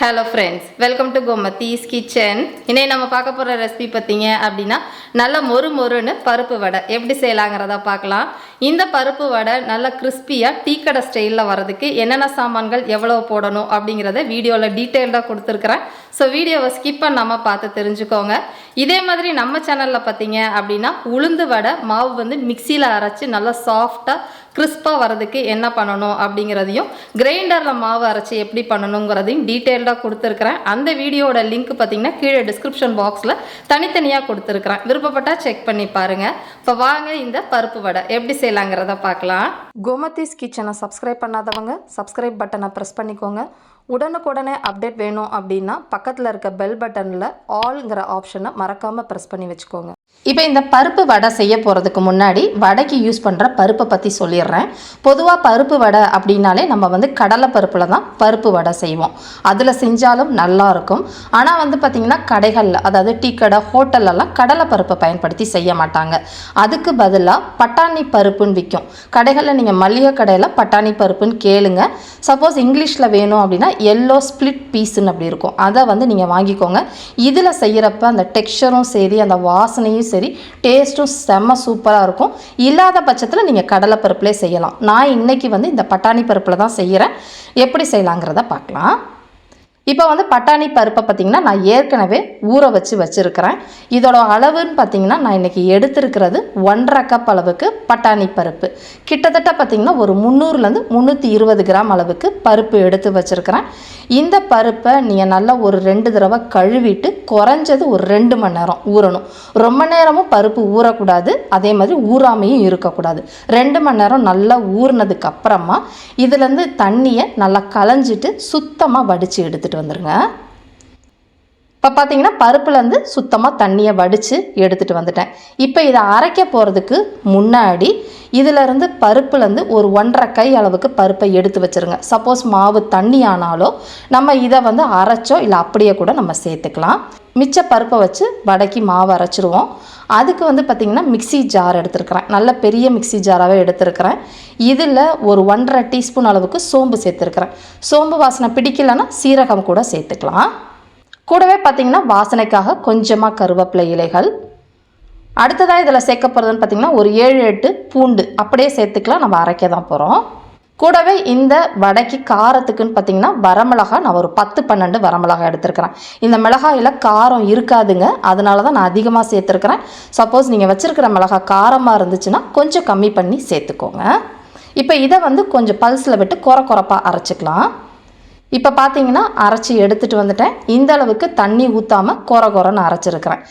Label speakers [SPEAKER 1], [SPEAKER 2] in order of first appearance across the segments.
[SPEAKER 1] Hello friends welcome to Gomathi's kitchen இன்னைக்கு நம்ம பார்க்க போகிற ரெசிபி பார்த்தீங்க அப்படின்னா நல்ல மொறு மொறுன்னு பருப்பு வடை. எப்படி செய்யலாங்கிறத பார்க்கலாம். இந்த பருப்பு வடை நல்ல கிறிஸ்பியாக டீ கடை ஸ்டைலில் வரதுக்கு என்னென்ன சாமான்கள் எவ்வளோ போடணும் அப்படிங்கிறத வீடியோவில் டீட்டெயில்டாக கொடுத்துருக்குறேன். ஸோ வீடியோவை ஸ்கிப் பண்ணாமல் பார்த்து தெரிஞ்சுக்கோங்க. இதே மாதிரி நம்ம சேனலில் பார்த்தீங்க அப்படின்னா உளுந்து வடை மாவு வந்து மிக்சியில் அரைச்சி நல்லா சாஃப்டாக கிறிஸ்பாக வரதுக்கு என்ன பண்ணணும் அப்படிங்கிறதையும் கிரைண்டரில் மாவு அரைச்சி எப்படி பண்ணணுங்கிறதையும் டீட்டெயில்டாக கொடுத்துருக்குறேன். அந்த வீடியோட லிங்க் பார்த்தீங்கன்னா கீழே டிஸ்கிரிப்ஷன் பாக்ஸில் தனித்தனியாக கொடுத்துருக்குறேன். விருப்பப்பட்டால் செக் பண்ணி பாருங்கள் இப்போ வாங்க இந்த பருப்பு வடை. எப்படி செய்யலாங்கிறத பார்க்கலாம். கோமதிஸ் கிச்சனை சப்ஸ்கிரைப் பண்ணாதவங்க சப்ஸ்கிரைப் பட்டனை ப்ரெஸ் பண்ணிக்கோங்க. உடனுக்குடனே அப்டேட் வேணும் அப்படின்னா பக்கத்தில் இருக்க பெல் பட்டனில் ஆல்ங்கிற ஆப்ஷனை மறக்காமல் ப்ரெஸ் பண்ணி வச்சுக்கோங்க. இப்போ இந்த பருப்பு வடை செய்ய போகிறதுக்கு முன்னாடி வடைக்கு யூஸ் பண்ணுற பருப்பை பற்றி சொல்லிடுறேன். பொதுவாக பருப்பு வடை அப்படின்னாலே நம்ம வந்து கடலை பருப்பில் தான் பருப்பு வடை செய்வோம். அதில் செஞ்சாலும் நல்லாயிருக்கும் ஆனால் வந்து பார்த்திங்கன்னா கடைகளில் அதாவது டீ கடை ஹோட்டல்லலாம் கடலை பருப்பை பயன்படுத்தி செய்ய மாட்டாங்க. அதுக்கு பதிலாக பட்டாணி பருப்புன்னு விற்கும் கடைகளில் நீங்கள் மளிகை கடையில் பட்டாணி பருப்புன்னு கேளுங்க. சப்போஸ் இங்கிலீஷில் வேணும் அப்படின்னா எல்லோ ஸ்ப்ளிட் பீஸுன்னு அப்படி இருக்கும். அதை வந்து நீங்கள் வாங்கிக்கோங்க. இதில் செய்கிறப்ப அந்த டெக்ஸ்சரும் சரி அந்த வாசனையும் சரி டேஸ்ட்டும் செம்ம சூப்பராக இருக்கும். இல்லாத பட்சத்தில் நீங்கள் கடலைப்பருப்புலே செய்யலாம். நான் இன்றைக்கி வந்து இந்த பட்டாணி பருப்பில் தான் செய்கிறேன் எப்படி செய்யலாங்கிறத பார்க்கலாம். இப்போ வந்து பட்டாணி பருப்பை பார்த்திங்கன்னா நான் ஏற்கனவே ஊற வச்சு வச்சுருக்கிறேன். இதோட அளவுன்னு பார்த்திங்கன்னா நான் இன்றைக்கி எடுத்துருக்கிறது ஒன்றரை கப் அளவுக்கு பட்டாணி பருப்பு. கிட்டத்தட்ட பார்த்திங்கன்னா ஒரு முந்நூறுலேருந்து முந்நூற்றி இருபது கிராம் அளவுக்கு பருப்பு எடுத்து வச்சுருக்கிறேன். இந்த பருப்பை நீங்கள் நல்லா ஒரு ரெண்டு தடவை கழுவிட்டு குறைஞ்சது ஒரு ரெண்டு மணி நேரம் ஊறணும். ரொம்ப நேரமும் பருப்பு ஊறக்கூடாது அதே மாதிரி ஊறாமையும் இருக்கக்கூடாது. ரெண்டு மணி நேரம் நல்லா ஊறினதுக்கு அப்புறமா இதுலேருந்து தண்ணியை நல்லா களைஞ்சிட்டு சுத்தமாக வடித்து எடுத்துகிட்டு வந்துடுங்க இப்போ பார்த்தீங்கன்னா பருப்புலேருந்து சுத்தமாக தண்ணியை வடித்து எடுத்துகிட்டு வந்துட்டேன். இப்போ இதை அரைக்க போகிறதுக்கு முன்னாடி இதிலேருந்து பருப்புலேருந்து ஒரு ஒன்றரை கை அளவுக்கு பருப்பை எடுத்து வச்சுருங்க. சப்போஸ் மாவு தண்ணி ஆனாலோ நம்ம இதை வந்து அரைச்சோ இல்லை அப்படியே கூட நம்ம சேர்த்துக்கலாம். மிச்ச பருப்பை வச்சு வடக்கி மாவு அரைச்சிருவோம். அதுக்கு வந்து பார்த்திங்கன்னா மிக்சி ஜார் எடுத்துருக்கிறேன். நல்ல பெரிய மிக்சி ஜாராகவே எடுத்துருக்கிறேன். இதில் ஒரு ஒன்றரை டீஸ்பூன் அளவுக்கு சோம்பு சேர்த்துருக்கிறேன். சோம்பு வாசனை பிடிக்கலன்னா சீரகம் கூட சேர்த்துக்கலாம். கூடவே பார்த்திங்கன்னா வாசனைக்காக கொஞ்சமாக கருவேப்பிலை இலைகள். அடுத்ததாக இதில் சேர்க்க போகிறதுன்னு பார்த்திங்கன்னா ஒரு ஏழு எட்டு பூண்டு. அப்படியே சேர்த்துக்கலாம். நம்ம அரைக்க தான் போகிறோம் கூடவே இந்த வடைக்கு காரத்துக்குன்னு பார்த்தீங்கன்னா வரமிளகா நான் ஒரு பத்து பன்னெண்டு வரமிளகா எடுத்துருக்கிறேன். இந்த மிளகாயில் காரம் இருக்காதுங்க. அதனால தான் நான் அதிகமாக சேர்த்துருக்கிறேன். சப்போஸ் நீங்கள் வச்சுருக்கிற மிளகா காரமாக இருந்துச்சுன்னா கொஞ்சம் கம்மி பண்ணி சேர்த்துக்கோங்க. இப்போ இதை வந்து கொஞ்சம் பல்ஸில் விட்டு குறை குறைப்பாக அரைச்சிக்கலாம். இப்போ பார்த்தீங்கன்னா அரைச்சி எடுத்துகிட்டு வந்துட்டேன். இந்த அளவுக்கு தண்ணி ஊற்றாமல் குற குறன்னு அரைச்சிருக்கிறேன்.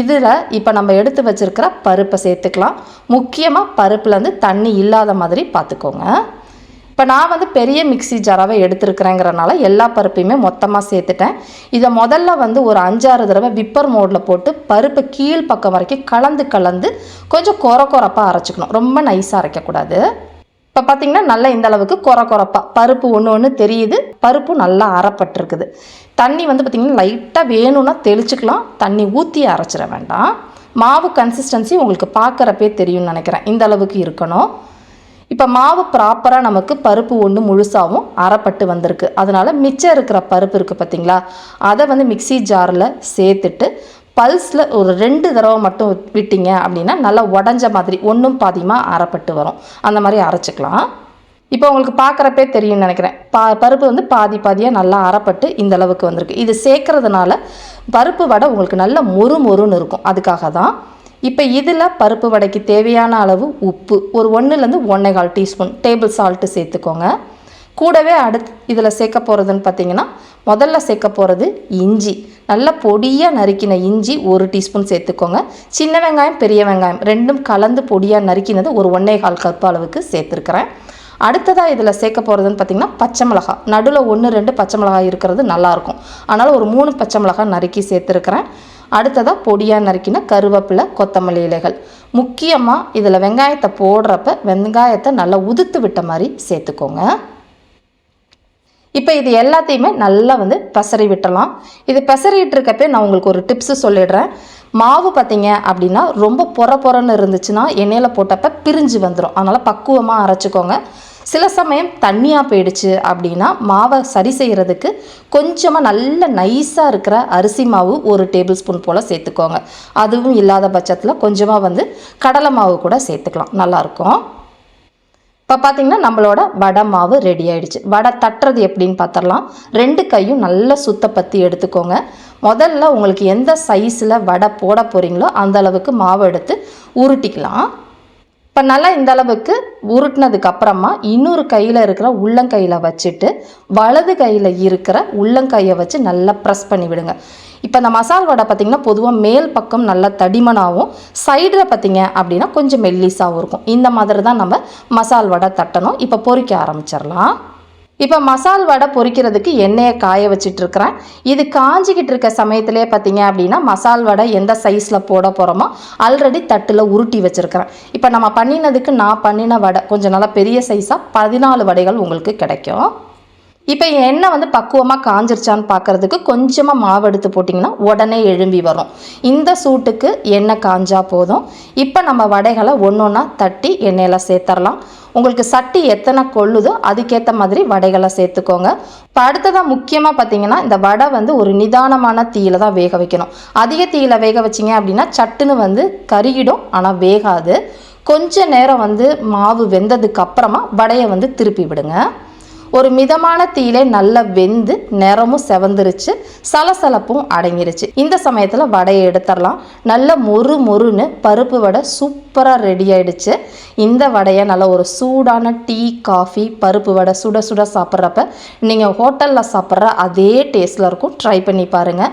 [SPEAKER 1] இதில் இப்போ நம்ம எடுத்து வச்சுருக்கிற பருப்பை சேர்த்துக்கலாம். முக்கியமாக பருப்புலேருந்து தண்ணி இல்லாத மாதிரி பார்த்துக்கோங்க இப்போ நான் வந்து பெரிய மிக்சி ஜாராவை எடுத்துருக்கிறேங்கிறனால எல்லா பருப்பையுமே மொத்தமாக சேர்த்துட்டேன். இதை முதல்ல வந்து ஒரு அஞ்சாறு தடவை விப்பர் மோடில் போட்டு பருப்பு கீழ் பக்கம் வரைக்கும் கலந்து கலந்து கொஞ்சம் கொர குறப்பாக அரைச்சிக்கணும். ரொம்ப நைஸாக அரைக்கக்கூடாது. இப்போ பார்த்தீங்கன்னா நல்லா இந்த அளவுக்கு கொர குறப்பாக பருப்பு ஒன்று ஒன்று தெரியுது. பருப்பு நல்லா அரைப்பட்டிருக்குது. தண்ணி வந்து பார்த்திங்கன்னா லைட்டாக வேணும்னா தெளிச்சுக்கலாம். தண்ணி ஊற்றி அரைச்சிட வேண்டாம். மாவு கன்சிஸ்டன்சி உங்களுக்கு பார்க்குறப்பே தெரியும்னு நினைக்கிறேன். இந்த அளவுக்கு இருக்கணும். இப்போ மாவு ப்ராப்பராக நமக்கு பருப்பு ஒன்று முழுசாகவும் அறப்பட்டு வந்திருக்கு. அதனால் மிச்சம் இருக்கிற பருப்பு இருக்குது பார்த்தீங்களா அதை வந்து மிக்சி ஜாரில் சேர்த்துட்டு பல்ஸில் ஒரு ரெண்டு தடவை மட்டும் விட்டீங்க அப்படின்னா நல்லா உடஞ்ச மாதிரி ஒன்றும் பாதியமாக அறப்பட்டு வரும். அந்த மாதிரி அரைச்சிக்கலாம். இப்போ உங்களுக்கு பார்க்குறப்பே தெரியும்னு நினைக்கிறேன். பா பருப்பு வந்து பாதி பாதியாக நல்லா அறப்பட்டு இந்த அளவுக்கு வந்திருக்கு. இது சேர்க்கறதுனால பருப்பு வடை உங்களுக்கு நல்ல மொறு மொறுன்னு இருக்கும். அதுக்காக தான். இப்போ இதில் பருப்பு வடைக்கு தேவையான அளவு உப்பு ஒரு ஒன்றுலேருந்து ஒன்றே கால் டீஸ்பூன் டேபிள் சால்ட்டு சேர்த்துக்கோங்க. கூடவே அடுத்து இதில் சேர்க்க போகிறதுன்னு பார்த்தீங்கன்னா முதல்ல சேர்க்க போகிறது இஞ்சி. நல்ல பொடியாக நறுக்கின இஞ்சி ஒரு டீஸ்பூன் சேர்த்துக்கோங்க. சின்ன வெங்காயம் பெரிய வெங்காயம் ரெண்டும் கலந்து பொடியாக நறுக்கினது ஒரு ஒன்றே கால் கப் அளவுக்கு சேர்த்துருக்குறேன். அடுத்ததாக இதில் சேர்க்க போகிறதுன்னு பார்த்திங்கன்னா பச்சை மிளகா. நடுவில் ஒன்று ரெண்டு பச்சை மிளகாய் இருக்கிறது நல்லாயிருக்கும். அதனால் ஒரு மூணு பச்சை மிளகாய் நறுக்கி சேர்த்துருக்குறேன். அடுத்ததாக பொடியாக நறுக்கின கருவேப்பிலை கொத்தமல்லி இலைகள். முக்கியமாக இதில் வெங்காயத்தை போடுறப்ப வெங்காயத்தை நல்லா உதுத்து விட்ட மாதிரி சேர்த்துக்கோங்க. இப்போ இது எல்லாத்தையுமே நல்லா வந்து பசறி விட்டலாம் இது பெசரிட்டு இருக்கப்பே நான் உங்களுக்கு ஒரு டிப்ஸு சொல்லிடுறேன். மாவு பார்த்தீங்க அப்படின்னா ரொம்ப பொற பொறன்னு இருந்துச்சுன்னா எண்ணெயில் போட்டப்ப பிரிஞ்சு வந்துடும் அதனால் பக்குவமாக அரைச்சிக்கோங்க. சில சமயம் தண்ணியாக போயிடுச்சு அப்படின்னா மாவை சரி செய்கிறதுக்கு கொஞ்சமாக நல்ல நைஸாக இருக்கிற அரிசி மாவு ஒரு டேபிள் ஸ்பூன் போல் சேர்த்துக்கோங்க. அதுவும் இல்லாத பட்சத்தில் கொஞ்சமாக வந்து கடலை மாவு கூட சேர்த்துக்கலாம். நல்லாயிருக்கும் இப்போ பார்த்தீங்கன்னா நம்மளோட வடை மாவு ரெடி ஆகிடுச்சு வடை தட்டுறது எப்படின்னு பார்த்துடலாம் ரெண்டு கையும் நல்லா சுத்தப்பத்தி எடுத்துக்கோங்க. முதல்ல உங்களுக்கு எந்த சைஸில் வடை போட போகிறீங்களோ அந்த அளவுக்கு மாவு எடுத்து உருட்டிக்கலாம். இப்போ நல்லா இந்த அளவுக்கு உருட்டினதுக்கப்புறமா இன்னொரு கையில் இருக்கிற உள்ளங்கையில் வச்சுட்டு வலது கையில் இருக்கிற உள்ளங்கையை வச்சு நல்லா ப்ரெஸ் பண்ணி விடுங்க இப்போ இந்த மசால் வடை பார்த்திங்கன்னா பொதுவாக மேல் பக்கம் நல்லா தடிமனாகவும் சைடில் பார்த்தீங்க அப்படின்னா கொஞ்சம் மெல்லிஸாகவும் இருக்கும். இந்த மாதிரி தான் நம்ம மசால் வடை தட்டணும். இப்போ பொறிக்க ஆரம்பிச்சிடலாம். இப்போ மசால் வடை பொரிக்கிறதுக்கு எண்ணெயை காய வச்சிட்ருக்கிறேன் இது காஞ்சிக்கிட்டு இருக்க சமயத்திலே பார்த்தீங்க அப்படின்னா மசால் வடை எந்த சைஸில் போட போகிறோமோ ஆல்ரெடி தட்டில் உருட்டி வச்சுருக்கிறேன். இப்போ நம்ம பண்ணினதுக்கு நான் பண்ணின வடை கொஞ்சம் நல்லா பெரிய சைஸாக பதினாலு வடைகள் உங்களுக்கு கிடைக்கும். இப்போ எண்ணெய் வந்து பக்குவமாக காஞ்சிருச்சான்னு பார்க்குறதுக்கு கொஞ்சமாக மாவு எடுத்து போட்டிங்கன்னா உடனே எழும்பி வரும். இந்த சூட்டுக்கு எண்ணெய் காஞ்சா போதும். இப்போ நம்ம வடைகளை ஒன்று ஒன்றா தட்டி எண்ணெயில் சேர்த்துடலாம் உங்களுக்கு சட்டி எத்தனை கொள்ளுதோ அதுக்கேற்ற மாதிரி வடைகளை சேர்த்துக்கோங்க. இப்போ அடுத்ததாக முக்கியமாக பார்த்தீங்கன்னா இந்த வடை வந்து ஒரு நிதானமான தீயில தான் வேக வைக்கணும். அதிக தீயில வேக வச்சிங்க அப்படின்னா சட்டுன்னு வந்து கருகிடும் ஆனால் வேகாது. கொஞ்ச நேரம் வந்து மாவு வெந்ததுக்கு அப்புறமா வடையை வந்து திருப்பி விடுங்க. ஒரு மிதமான தீயிலே நல்லா வெந்து நிறமும் செவந்துருச்சு சலசலப்பும் அடங்கிருச்சு. இந்த சமயத்தில் வடையை எடுத்துடலாம். நல்ல மொறு மொறுன்னு பருப்பு வடை சூப்பராக ரெடி ஆயிடுச்சு. இந்த வடையை நல்ல ஒரு சூடான டீ காஃபி பருப்பு வடை சுட சுட சாப்பிட்றப்ப நீங்கள் ஹோட்டலில் சாப்பிட்ற அதே டேஸ்ட்டில் இருக்கும். ட்ரை பண்ணி பாருங்கள்